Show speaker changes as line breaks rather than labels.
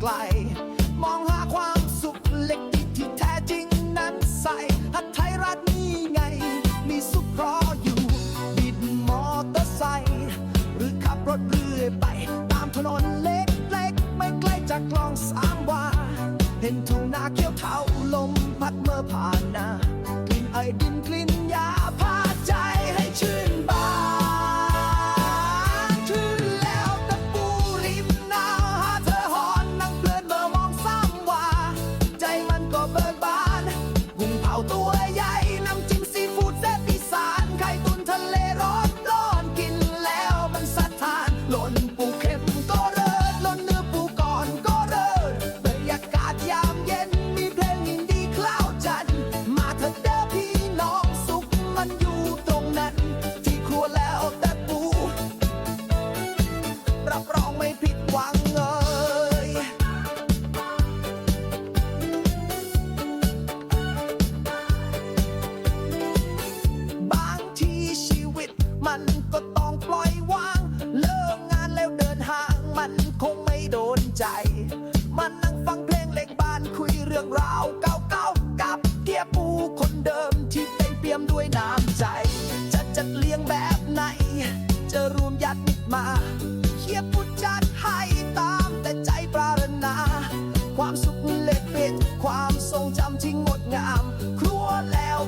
ไกล มองหาความสุขเล็กที่แท้จริงนั้นใส่ฮัทไทยรัฐนี่ไง มีสุขรออยู่บิดมอเตอร์ไซค์หรือขับรถเรื่อยไป ตามถนนเล็กๆ ไม่ไกลจากกลองสามวา เห็นทุ่งนาเขียวเทาลมพัดเมื่อผ่านหน้า คงไม่โดนใจ มันนั่งฟังเพลงเล็กบ้านคุยเรื่องราวเก่าๆกับเทียปูคนเดิมที่เต็มเปี่ยมด้วยน้ำใจ จะจัดเลี้ยงแบบไหน จะรวมยัดมิดมาเทียปูจัดให้ตามแต่ใจปรารถนา ความสุขเล็กเป็ดความทรงจำที่งดงาม ครัวแล้ว